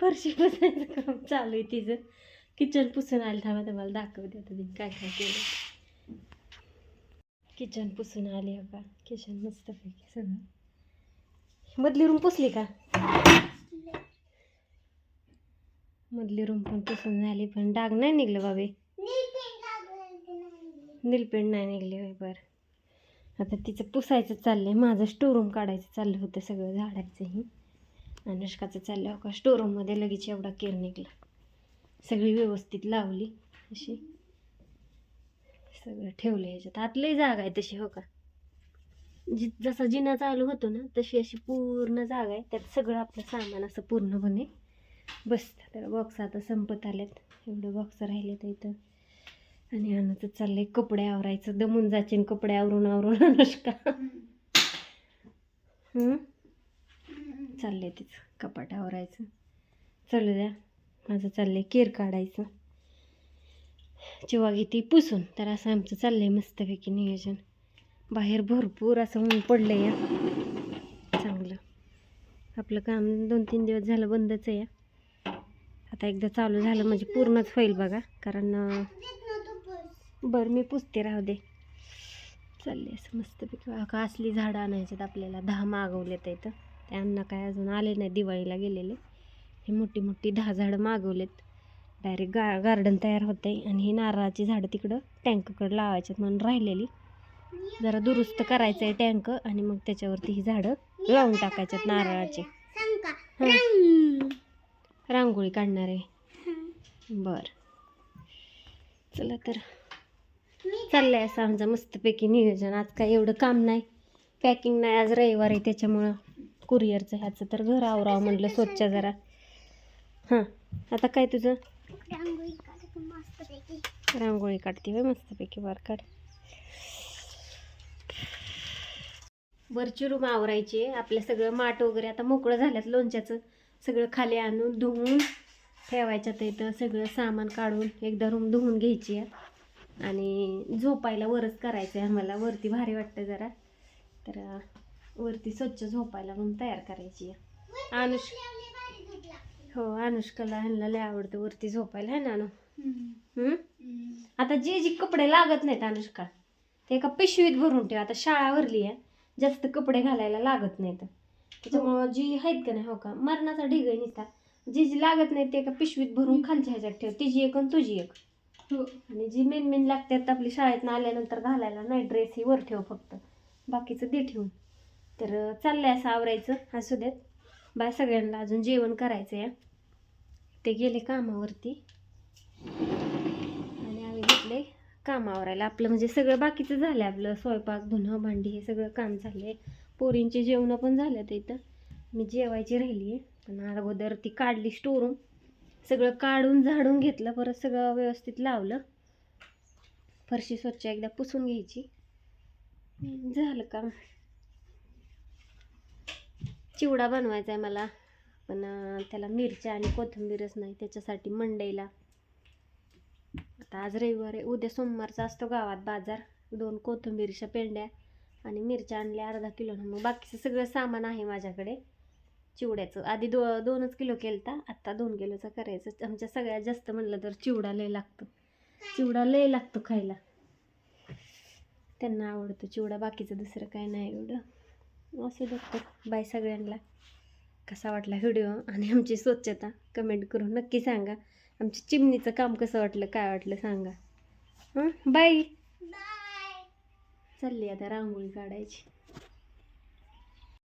फरशी पुसायचं काम चालू आहे तिचं. किचन पुसून आलं. थांबा तुम्हाला दाखवते आता मी काय काय केलं. किचन पुसून आले का किचन मस्तपैकी सगळं. मधली रूम पुसली का? मधली रूम पण पुसून झाली पण डाग नाही निघलं बाबे. नीलपेंट नाही निघले होय बरं. आता तिचं पुसायचं चाललंय. माझं स्टोरूम काढायचं चाललं होतं सगळं झाडायचंही अनुष्काचं चाललं हो का स्टोरूममध्ये लगेच एवढा केर निघला. सगळी व्यवस्थित लावली. अशी सगळं ठेवलं ह्याच्यात. आतलंही जागा आहे तशी हो का? जि जसा जिना चालू होतो ना तशी अशी पूर्ण जागा आहे. त्यात सगळं आपलं सामान असं पूर्णपणे बसतं. तर बॉक्स आता संपत आलेत. एवढे बॉक्स राहिले तर इथं. आणि अनाचं चाललंय कपडे आवरायचं. दमून जाचीन कपडे आवरून आवरून अनुष्का. हम्म? चाललंय तिचं कपाट आवरायचं. चालू द्या. माझं चाललंय केर काढायचं. चिवा ती पुसून तर असं आमचं चाललंय मस्तपैकी नियोजन. बाहेर भरपूर असं ऊन पडलं या. चांगलं. आपलं काम दोन तीन दिवस झालं बंदच आहे या. आता एकदा चालू झालं म्हणजे पूर्णच होईल बघा कारण बरं मी पुसते राहू दे. चालले असं मस्तपैकी. असली झाडं आणायच्यात आपल्याला. दहा मागवलेत इथं. त्यांना काय अजून आले नाही दिवाळीला गेलेले. हे मोठी मोठी दहा झाडं मागवलेत. डायरेक्ट गा गार्डन तयार होते आणि ही नारळाची झाडं तिकडं टँककडं लावायच्यात म्हणून राहिलेली. जरा दुरुस्त करायचं आहे टँक आणि मग त्याच्यावरती ही झाडं लावून टाकायच्यात नारळाची. रांगोळी काढणार आहे. बर. चला तर. चाललंय असं आमचं मस्तपैकी नियोजन. आज काय एवढं काम नाही. पॅकिंग नाही. आज रविवार आहे त्याच्यामुळं. कुरिअरचं ह्याचं. तर घर आवरावं म्हटलं स्वच्छ जरा. हां आता काय तुझं? रांगोळी काढते बाई मस्तपैकी वर काढ. वरची रूम आवरायची आहे. आपलं सगळं माठ वगैरे आता मोकळं झाल्यात लोणच्याचं. सगळं खाली आणून धुवून ठेवायच्यात इथं सगळं सामान काढून एकदा रूम धुवून घ्यायची आहे. आणि झोपायला वरच करायचं आहे आम्हाला. वरती भारी वाटतं जरा. तर वरती स्वच्छ झोपायला म्हणून तयार करायची आहे. अनुष हो अनुष्काला ह्यांना लय आवडतं वरती झोपायला है ना हम्म? आता जे जे कपडे लागत नाहीत अनुष्का ते एका पिशवीत भरून ठेव. आता शाळा भरली आहे जास्त कपडे घालायला लागत नाहीत. त्याच्यामुळं जी आहेत का नाही हो का मरणाचा ढिग आहे नुसता जी जी लागत नाही ते एका पिशवीत भरून खालच्या ह्याच्यात ठेव. तिची एक आणि तुझी एक. आणि जी मेन मेन लागतात आपली शाळेत आल्यानंतर घालायला नाही ड्रेस ही वर ठेव फक्त. बाकीचं दे ठेवून. तर चाललं चाललंय असं आवरायचं. असू देत. बाय सगळ्यांना. अजून जेवण करायचं आहे ते गेले कामावरती. आणि आम्ही घेतले कामावरायला आपलं म्हणजे सगळं बाकीचं झालं आपलं. स्वयंपाक धुणं भांडी हे सगळं काम झाले पोरींची जेवणं पण झाल्यात इथं. मी जेवायची राहिली आहे पण अगोदर ती काढली स्टोरून सगळं काढून झाडून घेतलं. परत सगळं व्यवस्थित लावलं. फरशी स्वच्छ एकदा पुसून घ्यायची. झालं काम. चिवडा बनवायचा आहे मला. पण त्याला मिरच्या आणि कोथिंबीरच नाही त्याच्यासाठी मंडईला. आता आज रविवार आहे. उद्या सोमवारचा असतो गावात बाजार. दोन कोथिंबीरच्या पेंड्या आणि मिरच्या आणल्या अर्धा किलो. मग बाकीचं सगळं सामान आहे माझ्याकडे. चिवड्याचं. आधी दो दोनच किलो केलता. आत्ता दोन किलोचा करायचं. आमच्या सगळ्यात जास्त म्हणलं तर चिवडा लय लागतो. चिवडा लय लागतो खायला. त्यांना आवडतो चिवडा. बाकीचं दुसरं काय नाही एवढं. असू देत तर बाय सगळ्यांना. कसा वाटला व्हिडिओ आणि आमची स्वच्छता कमेंट करून नक्की सांगा. आमच्या चिमणीचं काम कसं वाटलं काय वाटलं सांगा. हां? बाय. चालली आता रांगोळी काढायची.